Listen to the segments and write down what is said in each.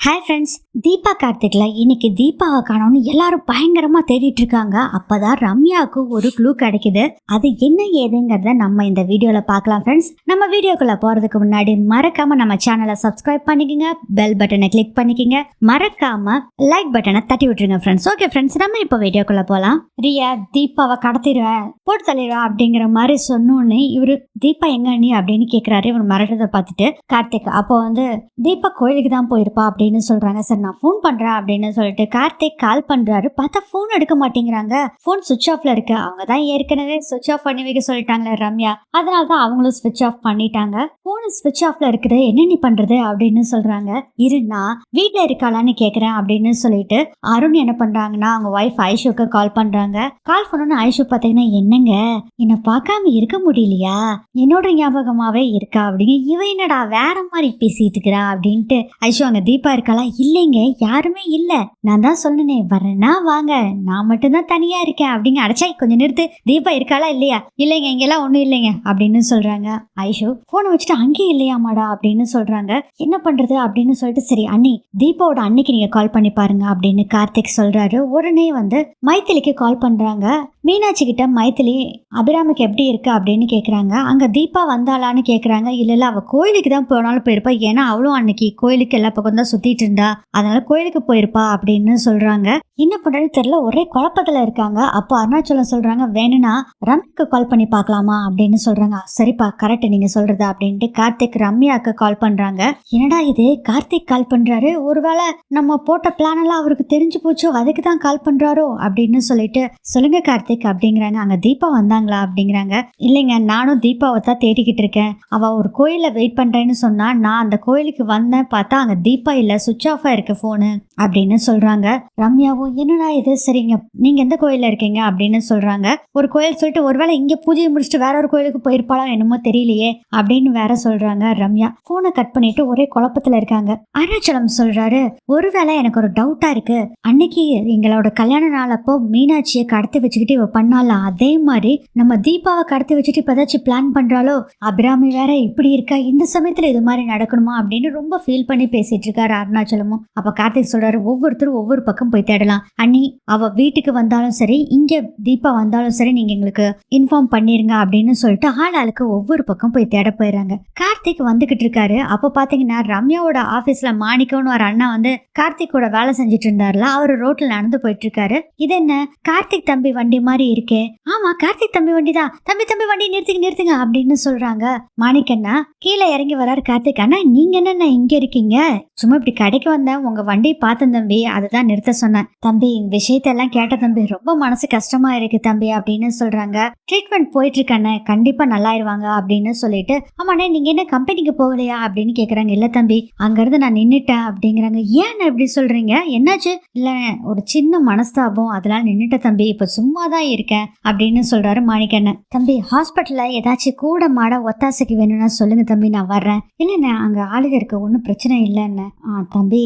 Hi friends Deepa கார்த்திகில் இன்னைக்கு தீபாவை காணோம்னு எல்லாரும் பயங்கரமாக தேடிட்டு இருக்காங்க. அப்போதான் ரம்யாவுக்கு ஒரு க்ளூ கிடைக்குது. அது என்ன ஏதுங்கிறத நம்ம இந்த வீடியோவில் பார்க்கலாம் ஃப்ரெண்ட்ஸ் நம்ம வீடியோக்குள்ளே போறதுக்கு முன்னாடி மறக்காமல் நம்ம சேனலை சப்ஸ்கிரைப் பண்ணிக்கோங்க. பெல் பட்டனை கிளிக் பண்ணிக்கோங்க. மறக்காமல் லைக் பட்டனை தட்டி விட்டுருங்க ஃப்ரெண்ட்ஸ் ஓகே ஃப்ரெண்ட்ஸ் நம்ம இப்போ வீடியோக்குள்ளே போலாம். ரியா தீபாவை கடத்திடுவேன் போட்டு தள்ளிடுவேன் அப்படிங்கிற மாதிரி சொன்னோன்னே இவரு தீபா எங்க நீ? அப்படின்னு கேட்குறாரு இவர் மிரட்டதை பார்த்துட்டு கார்த்திக் அப்போ வந்து தீபா கோயிலுக்கு தான் போயிருப்பா அப்படின்னு சொல்றாங்க. சார் நான் ஃபோன் பண்றேன் அப்படின்னு சொல்லிட்டு கார்த்திக் கால் பண்றாரு. பார்த்தா ஃபோன் எடுக்க மாட்டேங்கிறாங்க. ஃபோன் சுவிச் ஆஃப்ல இருக்கு. அவங்க தான் ஏற்கனவே சுவிச் ஆஃப் பண்ணி வைக்க சொல்லிட்டாங்களே ரம்யா. அதனால தான் அவங்களும் சுவிச் ஆஃப் பண்ணிட்டாங்க. ஃபோன் சுவிச் ஆஃப்ல இருக்குது. என்ன நீ பண்றது அப்படின்னு சொல்றாங்க. இருண்ணா நான் இருக்காளான்னு கேக்குறேன் அப்படின்னு சொல்லிட்டு அருண் என்ன பண்றாங்கன்னா அவங்க ஒய்ஃப் ஐஷுக்கு கால் பண்றாங்க. கால் பண்ணோன்னு ஐஷு பார்த்தீங்கன்னா என்னங்க? என்னை பார்க்காம இருக்க முடியலையா? என்னோட ஞாபகமாவே இருக்கா? அப்படிங்க இவ என்னடா வேற மாதிரி பேசிட்டு இருக்கிறா? அப்படின்ட்டு ஐஷு அங்க தீபா இருக்காளா? இல்லைங்க யாருமே இல்ல. நான் தான் சொன்னேனே வரேன்னா வாங்க. நான் மட்டும்தான் தனியா இருக்கேன் அப்படிங்க. அடைச்சா கொஞ்சம் நிறுத்து. தீபா இருக்காளா இல்லையா? இல்லைங்க இங்கெல்லாம் ஒண்ணும் இல்லைங்க அப்படின்னு சொல்றாங்க. ஐஷோ போனை வச்சுட்டு அங்கேயும் இல்லையாமாடா அப்படின்னு சொல்றாங்க. என்ன பண்றது? அப்படின்னு சொல்லிட்டு சரி அண்ணி தீபாவோட அன்னைக்கு நீங்க கால் பண்ணி பாருங்க அப்படின்னு கார்த்திக் சொல்றாரு. உடனே வந்து மைத்திலிக்கு கால் பண்றாங்க. மீனாட்சி கிட்ட மைத்திலி அபிராமிக்கு எப்படி இருக்கு? அப்படின்னு கேக்குறாங்க. அங்க தீபா வந்தாளான்னு கேக்குறாங்க. இல்ல இல்லை அவ கோயிலுக்கு தான் போனாலும் போயிருப்பா. ஏன்னா அவளும் அன்னைக்கு கோயிலுக்கு எல்லா பக்கம் தான் கத்திட்டு இருந்தா அதனால கோயிலுக்கு போயிருப்பா அப்படின்னு சொல்றாங்க. என்ன பண்றதுன்னு தெரியல ஒரே குழப்பத்துல இருக்காங்க. அப்போ அருணாச்சலம் சொல்றாங்க வேணும்னா ரம்யாக்கு கால் பண்ணி பார்க்கலாமா அப்படின்னு சொல்றாங்க. சரிப்பா கரெக்ட் நீங்க சொல்றது அப்படின்ட்டு கார்த்திக் ரம்யாக்கு கால் பண்றாங்க. என்னடா இது கார்த்திக் கால் பண்றாரு? ஒருவேளை நம்ம போட்ட பிளான் எல்லாம் அவருக்கு தெரிஞ்சு போச்சோ அதுக்கு தான் கால் பண்றாரோ அப்படின்னு சொல்லிட்டு சொல்லுங்க கார்த்திக் அப்படிங்கிறாங்க. அங்க தீபா வந்தாங்களா அப்படிங்கிறாங்க. இல்லைங்க நானும் தீபாவை தான் தேடிக்கிட்டு இருக்கேன். அவ ஒரு கோயில்ல வெயிட் பண்றேன்னு சொன்னா நான் அந்த கோயிலுக்கு வந்தேன் பார்த்தா அங்க தீபா இல்ல சுவிச் ஆஃபா இருக்கு போனு அப்படின்னு சொல்றாங்க. ரம்யாவும் என்னடா இது? சரிங்க. நீங்க எந்த கோயில்ல இருக்கீங்க? அப்படின்னு சொல்றாங்க. ஒரு கோயில் சொல்லிட்டு ஒருவேளை இங்க பூஜையை முடிச்சுட்டு வேற ஒரு கோயிலுக்கு போயிருப்பாளா என்னமோ தெரியலையே அப்படின்னு வேற சொல்றாங்க ரம்யா. போனை கட் பண்ணிட்டு ஒரே குழப்பத்துல இருக்காங்க. அருணாச்சலம் சொல்றாரு ஒருவேளை எனக்கு ஒரு டவுட்டா இருக்கு. அன்னைக்கு எங்களோட கல்யாண நாள் அப்போ மீனாட்சியை கடத்தி வச்சுக்கிட்டு இவ பண்ணால அதே மாதிரி நம்ம தீபாவை கடத்தி வச்சுட்டு இப்ப ஏதாச்சும் பிளான் பண்றாளோ? அபிராமி வேற இப்படி இருக்கா? இந்த சமயத்துல இது மாதிரி நடக்கணுமா? அப்படின்னு ரொம்ப ஃபீல் பண்ணி பேசிட்டு இருக்காரு அருணாச்சலமும். அப்ப கார்த்திக் சொல்றாரு ஒவ்வொருத்தரும் ஒவ்வொரு பக்கம் போய் தேடலாம். அண்ணி அவ வீட்டுக்கு வந்தாலும் சரி இங்க தீபா வந்தாலும் சரி நீங்க எங்களுக்கு இன்ஃபார்ம் பண்ணிருங்க அப்படின்னு சொல்லிட்டு ஆள் ஆளுக்கு ஒவ்வொரு பக்கம் போய் தேட போயிடுறாங்க கார்த்திக் வந்துகிட்டு இருக்காரு. அப்ப பாத்தீங்கன்னா ரம்யாவோட ஆபீஸ்ல மாணிக்கம்னு ஒரு அண்ணா வந்து கார்த்திக்கோட வேலை செஞ்சுட்டு இருந்தாருல அவர் ரோட்ல நடந்து போயிட்டு இருக்காரு. இது என்ன? கார்த்திக் தம்பி வண்டி மாதிரி இருக்கே. ஆமா கார்த்திக் தம்பி வண்டி தான். தம்பி தம்பி வண்டி நிறுத்துங்க நிறுத்துங்க அப்படின்னு சொல்றாங்க மாணிக்கண்ணா கீழே இறங்கி வராரு கார்த்திக் அண்ணா நீங்க என்னண்ணா இங்க இருக்கீங்க? சும்மா இப்படி கடைக்கு வந்தேன். உங்க வண்டியை பார்த்தேன் தம்பி. அதுதான் நிறுத்த சொன்னேன். தம்பி இந்த விஷயத்தெல்லாம் கேட்ட தம்பி ரொம்ப மனசு கஷ்டமா இருக்கு தம்பி அப்படின்னு சொல்றாங்க. ட்ரீட்மெண்ட் போயிட்டு இருக்கானே கண்டிப்பா நல்லாயிருவாங்க அப்படின்னு சொல்லிட்டு ஆமாண்ணே நீங்க என்ன கம்பெனிக்கு போகலையா? அப்படின்னு கேக்குறாங்க. இல்ல தம்பி. அங்கிருந்து நான் நின்னுட்டேன். அப்படிங்கிறாங்க. ஏன் இப்படி சொல்றீங்க? என்னாச்சு? இல்ல ஒரு சின்ன மனஸ்தாபம். அதெல்லாம் நின்னுட்ட தம்பி. இப்ப சும்மா தான் இருக்கேன். அப்படின்னு சொல்றாரு மாணிக்கண்ணன் தம்பி ஹாஸ்பிட்டல்ல ஏதாச்சும் கூட மாட ஒத்தாசைக்கு வேணும்னா சொல்லுங்க தம்பி. நான் வர்றேன். இல்லைண்ணே அங்க ஆளுக இருக்க ஒன்றும் பிரச்சனை இல்லைண்ணே. ஆ தம்பி.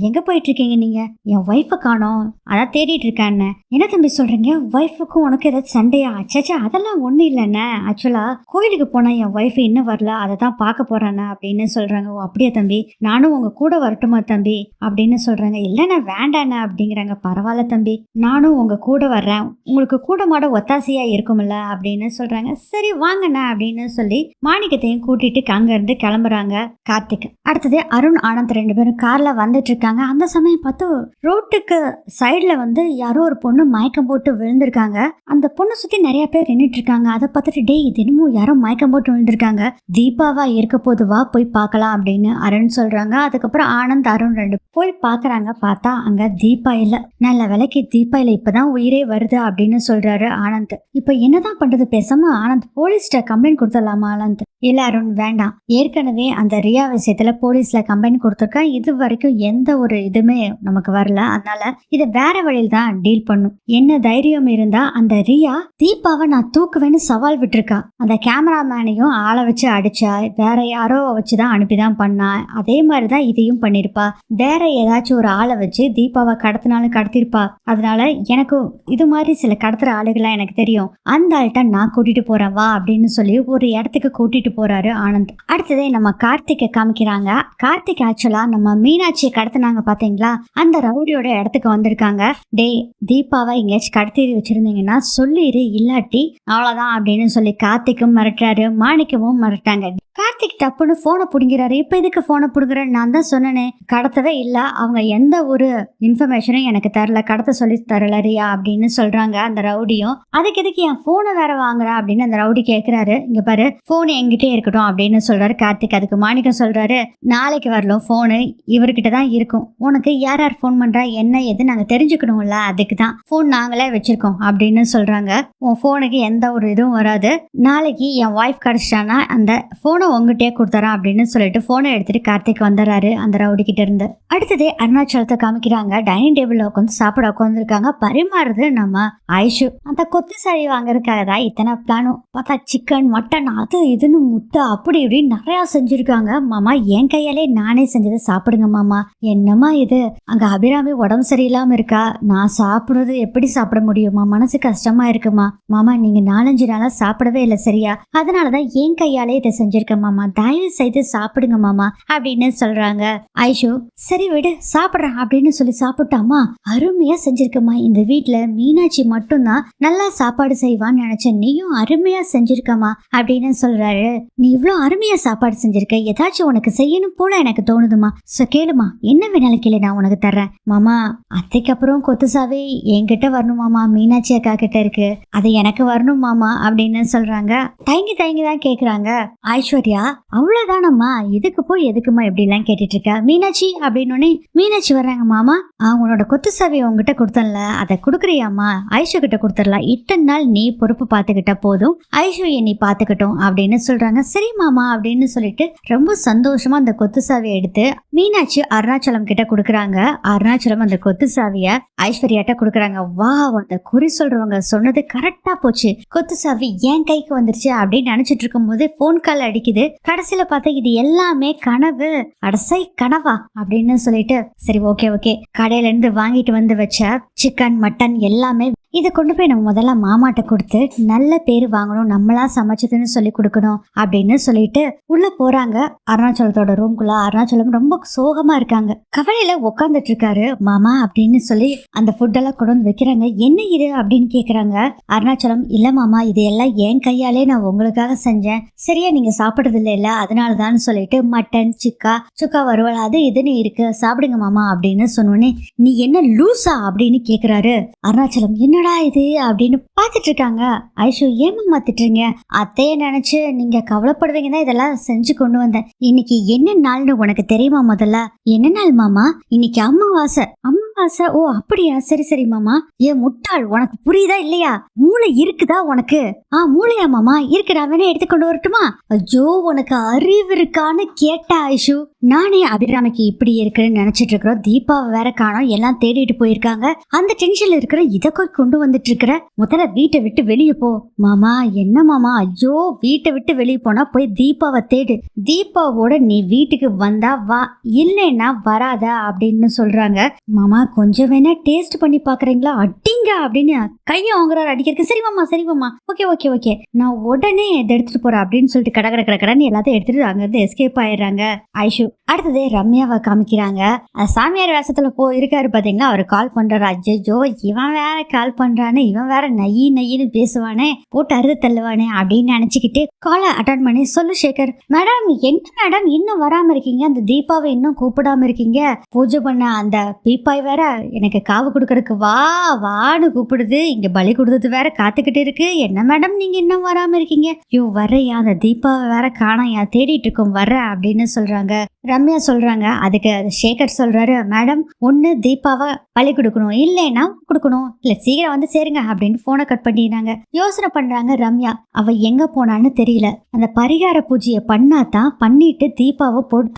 எங்க போய் இருக்கீங்க நீங்க? என் ஒய்ஃபை காணோம். அதான் தேடிட்டு இருக்கேன் என்ன தம்பி சொல்றீங்க? ஒய்ஃபுக்கும் உனக்கு ஏதாச்சும் சண்டையா? அச்சாச்சா அதெல்லாம் ஒன்றும் இல்லைண்ணே. ஆக்சுவலா கோயிலுக்கு போனா என் ஒய்ஃப் இன்னும் வரல. அதை தான் பார்க்க போறேண்ணே அப்படின்னு சொல்றாங்க. ஓ அப்படியா தம்பி? நானும் உங்க கூட வரட்டுமா தம்பி? அப்படின்னு சொல்றாங்க. இல்லைண்ணே வேண்டாண்ணே அப்படிங்கிறாங்க. பரவாயில்ல தம்பி. நானும் உங்க கூட வர்றேன். உங்களுக்கு கூட மாட ஒத்தாசையா இருக்கும்ல அப்படின்னு சொல்றாங்க. சரி வாங்கண்ணா அப்படின்னு சொல்லி மாணிக்கத்தையும் கூட்டிட்டு அங்க இருந்து கிளம்புறாங்க. கார்த்திக். அடுத்தது அருண் ஆனந்த் ரெண்டு பேரும் கார்ல வந்துட்டு இருக்காங்க. அந்த சமயம் பார்த்து ரோட்டுக்கு சைடில் வந்து யாரோ ஒரு பொண்ணு மயக்கம் போட்டு விழுந்திருக்காங்க. அந்த பொண்ணை சுத்தி நிறைய பேர் நின்றுட்டு இருக்காங்க அதை பார்த்துட்டு டேய் தினமும் யாரோ மயக்கம் போட்டு விழுந்திருக்காங்க. தீபாவா இருக்க போதுவா போய் பார்க்கலாம் அப்படின்னு அருண் சொல்கிறாங்க அதுக்கப்புறம் ஆனந்த் அருண் ரெண்டு போய் பார்க்குறாங்க. பார்த்தா அங்கே தீபா இல்லை. நல்ல விலைக்கு தீபா இப்போ தான் உயிரே வருது அப்படின்னு சொல்கிறாரு ஆனந்த். இப்போ என்னதான் பண்ணுறது பேசாமல் ஆனந்த் போலீஸ்கிட்ட கம்ப்ளைண்ட் கொடுத்துடலாமா ஆனந்த்? இல்ல அருண் வேண்டாம். ஏற்கனவே அந்த ரியா விஷயத்துல போலீஸ்ல கம்ப்ளைண்ட் கொடுத்துருக்கேன் இது வரைக்கும் எந்த ஒரு இதுவுமே நமக்கு வரல. அதனால இதை வேற வழியில் தான் டீல் பண்ணும். என்ன தைரியம் இருந்தா அந்த ரியா தீபாவை நான் தூக்குவேன்னு சவால் விட்டுருக்கா. அந்த கேமராமேனையும் ஆளை வச்சு அடிச்சா வேற யாரோ வச்சுதான் அனுப்பிதான் பண்ணா. அதே மாதிரி தான் இதையும் பண்ணிருப்பா. வேற ஏதாச்சும் ஒரு ஆளை வச்சு தீபாவை கடத்தினாலும் கடத்திருப்பா. அதனால எனக்கு இது மாதிரி சில கடத்துற ஆளுகள்லாம் எனக்கு தெரியும். அந்த ஆள்கிட்ட நான் கூட்டிட்டு போறேன் வா அப்படின்னு சொல்லி ஒரு இடத்துக்கு கூட்டிட்டு போறாரு ஆனந்த். அடுத்ததே நம்ம கார்த்திகை காமிக்கிறாங்க. கார்த்திக் ஆக்சுவலா நம்ம மீனாட்சியை கடத்தினாங்க பாத்தீங்களா? அந்த ரவுடியோட இடத்துக்கு வந்திருக்காங்க. டேய் தீபாவை எங்கேயாச்சும் கடத்தி வச்சிருந்தீங்கன்னா சொல்லிடு இல்லாட்டி அவ்வளவுதான் அப்படின்னு சொல்லி கார்த்திக்கும் மிரட்டுறாரு மாணிக்கமும் மிரட்டாங்க. கார்த்திக் டப்புன்னு ஃபோனை பிடுங்கிறாரு. இப்ப எதுக்கு ஃபோனை பிடுங்குறேன்னு நான் தான் சொன்னேனே கடத்தவே இல்ல. அவங்க எந்த ஒரு இன்ஃபர்மேஷனும் எனக்கு தரல. கடத்த சொல்லி தரல ரியா அப்படின்னு சொல்றாங்க அந்த ரவுடியும். அதுக்கு எதுக்கு என் ஃபோனை வேற வாங்குறா அப்படின்னு அந்த ரவுடி கேட்குறாரு இங்க பாரு ஃபோன் எங்கிட்ட என்கிட்டே இருக்கட்டும் அப்படின்னு சொல்கிறாரு கார்த்திக். அதுக்கு மாணிக்கம் சொல்கிறாரு நாளைக்கு வரலும் ஃபோனு இவர்கிட்ட தான் இருக்கும். உனக்கு யார் யார் ஃபோன் பண்ணுறா என்ன எது நாங்கள் தெரிஞ்சுக்கணும்ல அதுக்கு தான். ஃபோன் நாங்களே வச்சுருக்கோம் அப்படின்னு சொல்கிறாங்க உன் ஃபோனுக்கு எந்த ஒரு இதுவும் வராது. நாளைக்கு என் ஒய்ஃப் கிடச்சிட்டானா அந்த ஃபோனை உங்ககிட்டயே கொடுத்துறேன் அப்படின்னு சொல்லிட்டு ஃபோனை எடுத்துட்டு கார்த்திக் வந்துடுறாரு அந்த ரவுடி கிட்ட இருந்து. அடுத்ததே அருணாச்சலத்தை காமிக்கிறாங்க. டைனிங் டேபிளில் உட்காந்து சாப்பிட உட்காந்துருக்காங்க பரிமாறுறது நம்ம ஐஷு அந்த கொத்து சாரி வாங்குறதுக்காக தான் இத்தனை பிளானும் பார்த்தா சிக்கன் மட்டன் அது இதுன்னு முட்டை அப்படி இப்படின்னு நிறையா செஞ்சுருக்காங்க. மாமா என் கையாலே நானே செஞ்சதை சாப்பிடுங்க மாமா. என்னம்மா இது? அங்கே அபிராமி உடம்பு சரியில்லாமல் இருக்கா? நான் சாப்பிட்றது எப்படி சாப்பிட முடியுமா? மனசு கஷ்டமா இருக்குமா? மாமா நீங்கள் நாலஞ்சு நாளாக சாப்பிடவே இல்லை சரியா? அதனாலதான் என் கையாலே இதை செஞ்சுருக்கேன் மாமா. தயவு செய்து சாப்பிடுங்க மாமா அப்படின்னு சொல்கிறாங்க ஐஷோ சரி விடு சாப்பிட்றேன் அப்படின்னு சொல்லி சாப்பிட்டாமா? அருமையாக செஞ்சுருக்கம்மா. இந்த வீட்டில் மீனாட்சி மட்டும்தான் நல்லா சாப்பாடு செய்வான்னு நினச்சேன். நீயும் அருமையாக செஞ்சுருக்கம்மா அப்படின்னு சொல்கிறாரு நீ இவ்வளோ அருமையா சாப்பாடு செஞ்சிருக்க. ஏதாச்சும் உனக்கு செய்யணும் போல எனக்கு தோணுதுமா. சோ கேளுமா என்ன வேணாலும் கேளு நான் உனக்கு தர்றேன். மாமா அத்தைக்கு அப்புறம் கொத்துசாவே என்கிட்ட வரணும் மாமா. மீனாட்சி அக்கா கிட்ட இருக்கு. அது எனக்கு வரணும் மாமா அப்படின்னு சொல்றாங்க. தயங்கி தயங்கி தான் கேக்குறாங்க. ஐஸ்வர்யா அவ்வளவுதானம்மா? எதுக்கு போய் எதுக்குமா இப்படி எல்லாம் கேட்டுட்டு இருக்க மீனாட்சி அப்படின்னு மீனாட்சி வர்றாங்க மாமா. அவங்களோட கொத்து சாவியை உங்ககிட்ட கொடுத்தல அதை கொடுக்குறியாம்மா? ஐஷு கிட்ட கொடுத்துடலாம். இத்தனை நாள் நீ பொறுப்பு பார்த்துக்கிட்ட போதும். ஐஷு நீ பார்த்துக்கிட்டோம் அப்படின்னு சொல்ற சொல்றாங்க சரி மாமா அப்படின்னு சொல்லிட்டு ரொம்ப சந்தோஷமா அந்த கொத்து சாவியை எடுத்து மீனாட்சி அருணாச்சலம் கிட்ட கொடுக்குறாங்க. அருணாச்சலம் அந்த கொத்து சாவிய ஐஸ்வர்யாட்ட கொடுக்குறாங்க. வா அந்த குறி சொல்றவங்க சொன்னது கரெக்டா போச்சு. கொத்து சாவி என் கைக்கு வந்துருச்சு? அப்படின்னு நினைச்சிட்டு இருக்கும் போது போன் கால் அடிக்குது. கடைசியில பார்த்தா இது எல்லாமே கனவு. அடசை கனவா? அப்படின்னு சொல்லிட்டு சரி ஓகே ஓகே. கடையில இருந்து வாங்கிட்டு வந்து வச்ச சிக்கன் மட்டன் எல்லாமே இதை கொண்டு போய் நம்ம முதல்ல மாமாட்ட கொடுத்து நல்ல பேர் வாங்கணும் நம்மளா சமைச்சதுன்னு சொல்லி கொடுக்கணும் அப்படின்னு சொல்லிட்டு உள்ள போறாங்க. அருணாச்சலத்தோட ரூம்குள்ள அருணாச்சலம் ரொம்ப சோகமா இருக்காங்க. கவலையில உட்காந்துட்டு இருக்காரு. மாமா அப்படின்னு சொல்லி அந்த ஃபுட்டெல்லாம் கொண்டு வந்து வைக்கிறாங்க. என்ன இது? அப்படின்னு கேக்குறாங்க. அருணாச்சலம் இல்ல மாமா இது எல்லாம் என் கையாலே நான் உங்களுக்காக செஞ்சேன். சரியா நீங்க சாப்பிடுறது இல்ல அதனால தான் சொல்லிட்டு மட்டன் சிக்கா சுக்கா வறுவல் அது இதுன்னு இருக்கு. சாப்பிடுங்க மாமா அப்படின்னு சொன்னோடனே நீ என்ன லூசா? அப்படின்னு கேக்குறாரு. அருணாச்சலம் என்ன என்னடா இது அப்படின்னு பார்த்துட்டு இருக்காங்க ஐஷு ஏமா திட்டுறீங்க அத்தையை நினைச்சு நீங்க கவலைப்படுவீங்க தான் இதெல்லாம் செஞ்சு கொண்டு வந்தேன். இன்னைக்கு என்ன நாள்னு உனக்கு தெரியுமா முதல்ல? என்ன நாள் மாமா? இன்னைக்கு அம்மாவாசை அம்மா ஆசை? ஓ அப்படியா? சரி சரி மாமா. ஏ முட்டாள் உனக்கு புரியுதா இல்லையா? மூளை இருக்குதா உனக்கு? ஆ மூளையா மாமா? இருக்குடா வேணா எடுத்துக்கொண்டு வரட்டுமா? ஐயோ உனக்கு அறிவு இருக்கான்னு கேட்டா ஐஷு. நானே அபிராமிக்கு இப்படி இருக்குன்னு நினைச்சிட்டு இருக்கிறோம். தீபாவை வேற காணோம். எல்லாம் தேடிட்டு போயிருக்காங்க. அந்த டென்ஷன்ல இருக்கிற இதை போய் கொண்டு வந்துட்டு இருக்கிற முதல்ல வீட்டை விட்டு வெளியே போ. மாமா என்ன மாமா? ஐயோ வீட்டை விட்டு வெளியே போனா போய் தீபாவை தேடு. தீபாவோட நீ வீட்டுக்கு வந்தா வா. இல்லைன்னா வராத அப்படின்னு சொல்றாங்க. மாமா கொஞ்சம் வேணா டேஸ்ட் பண்ணி பாக்குறீங்களா? அடிங்க அப்படின்னு கையை வாங்குறாரு அடிக்கிறதுக்கு சரி மாமா சரி மாமா. Okay okay okay. நான் உடனே இதை எடுத்துட்டு போறேன் அப்படின்னு சொல்லிட்டு கடை கடை கடை கடைன்னு எல்லாத்தையும் எடுத்துட்டு அங்கிருந்து எஸ்கேப் ஆயிடுறாங்க ஐஷு. அடுத்தது ரம்யாவை காமிக்கிறாங்க. சாமியார் வேஷத்துல போ இருக்காரு பாத்தீங்களா? அவர் கால் பண்றாரு. அஜ்ஜோ இவன் வேற கால் பண்றானே. இவன் வேற நையி நையின்னு பேசுவானே. போட்டு அறுது தள்ளுவானே அப்படின்னு நினைச்சுக்கிட்டு காலை அட்டன் பண்ணி சொல்லு சேகர். மேடம் என்ன மேடம்? இன்னும் வராம இருக்கீங்க? அந்த தீபாவை இன்னும் கூப்பிடாம இருக்கீங்க? பூஜை பண்ண அந்த பீப்பாய் வேற எனக்கு காவு கொடுக்கறதுக்கு வா வான்னு கூப்பிடுது. இங்க பலி கொடுத்தது வேற காத்துக்கிட்டு இருக்கு. என்ன மேடம் நீங்க இன்னும் வராம இருக்கீங்க? ஐயோ வரையா அந்த தீபாவை வேற காணையா தேடிட்டு இருக்கோம். வர்ற அப்படின்னு சொல்றாங்க. ரம்யா சொல்றாங்க. அதுக்கு சேகர் சொல்றாரு மேடம் ஒன்று தீபாவை பழி கொடுக்கணும் இல்லைன்னா கொடுக்கணும். இல்லை சீக்கிரம் வந்து சேருங்க அப்படின்னு ஃபோனை கட் பண்ணிடுறாங்க. யோசனை பண்றாங்க ரம்யா. அவ எங்க போனான்னு தெரியல. அந்த பரிகார பூஜையை பண்ணாதான் பண்ணிட்டு தீபாவை போட்டு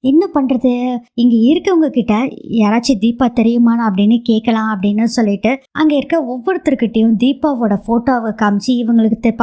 என்ன பண்றது? இங்க இருக்கவங்க கிட்ட யாராச்சும் தீபா தெரியுமான்னு அப்படின்னு கேட்கலாம் அப்படின்னு சொல்லிட்டு அங்க இருக்க ஒவ்வொருத்தர்கிட்டயும் தீபாவோட போட்டோவை காமிச்சு இவங்களுக்கு தெ-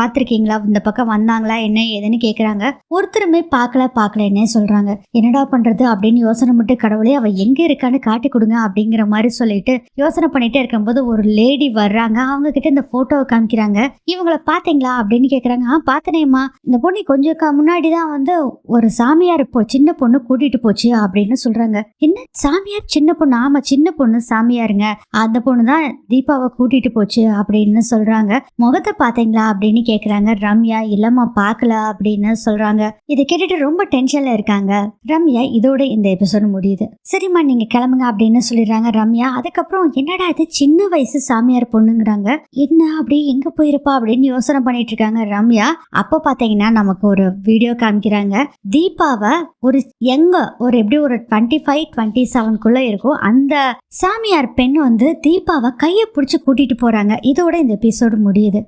இந்த பக்கம் வந்தாங்களா? என்ன ஏதுன்னு கேட்குறாங்க ஒருத்தருமே பார்க்கல பார்க்கலன்னே சொல்றாங்க. என்னடா பண்றது அப்படின்னு யோசனை மட்டும் கடவுளே அவள் எங்கே இருக்கான்னு காட்டி கொடுங்க அப்படிங்கிற மாதிரி சொல்லிட்டு யோசனை பண்ணிட்டே இருக்கும்போது ஒரு லேடி வர்றாங்க. அவங்க கிட்ட இந்த ஃபோட்டோவை காமிக்கிறாங்க. இவங்கள பார்த்தீங்களா அப்படின்னு கேட்குறாங்க ஆ பார்த்தனேம்மா இந்த பொண்ணு கொஞ்சம் முன்னாடி தான் வந்து ஒரு சாமியார் இப்போ சின்ன பொண்ணு கூட்டிட்டு போச்சு அப்படின்னு சொல்றாங்க. என்ன? சாமியார்? சின்ன பொண்ணு? ஆமாம் சின்ன பொண்ணு சாமியாருங்க. அந்த பொண்ணு தான் தீபாவை கூட்டிகிட்டு போச்சு அப்படின்னு சொல்றாங்க. முகத்தை பார்த்தீங்களா அப்படின்னு கேட்குறாங்க ரம்யா இல்லைம்மா பார்க்கல அப்படின்னு சொல்கிறாங்க இதை கேட்டுட்டு ரொம்ப டென்ஷனில் இருக்காங்க. ரம்யா இதோட இந்த எபிசோடு முடியுது. சரிம்மா நீங்க கிளம்புங்க அப்படின்னு சொல்லிடுறாங்க ரம்யா. அதுக்கப்புறம் என்னடா இது சின்ன வயசு சாமியார் பொண்ணுங்கிறாங்க. என்ன அப்படி எங்க போயிருப்பா அப்படின்னு யோசனை பண்ணிட்டு இருக்காங்க ரம்யா. அப்போ பாத்தீங்கன்னா நமக்கு ஒரு வீடியோ காமிக்கிறாங்க. தீபாவை ஒரு எங்க ஒரு எப்படி ஒரு டுவெண்ட்டி ஃபைவ் டுவெண்ட்டி செவன்குள்ள இருக்கும். அந்த சாமியார் பெண் வந்து தீபாவை கையை பிடிச்சி கூட்டிட்டு போறாங்க. இதோட இந்த எபிசோடு முடியுது.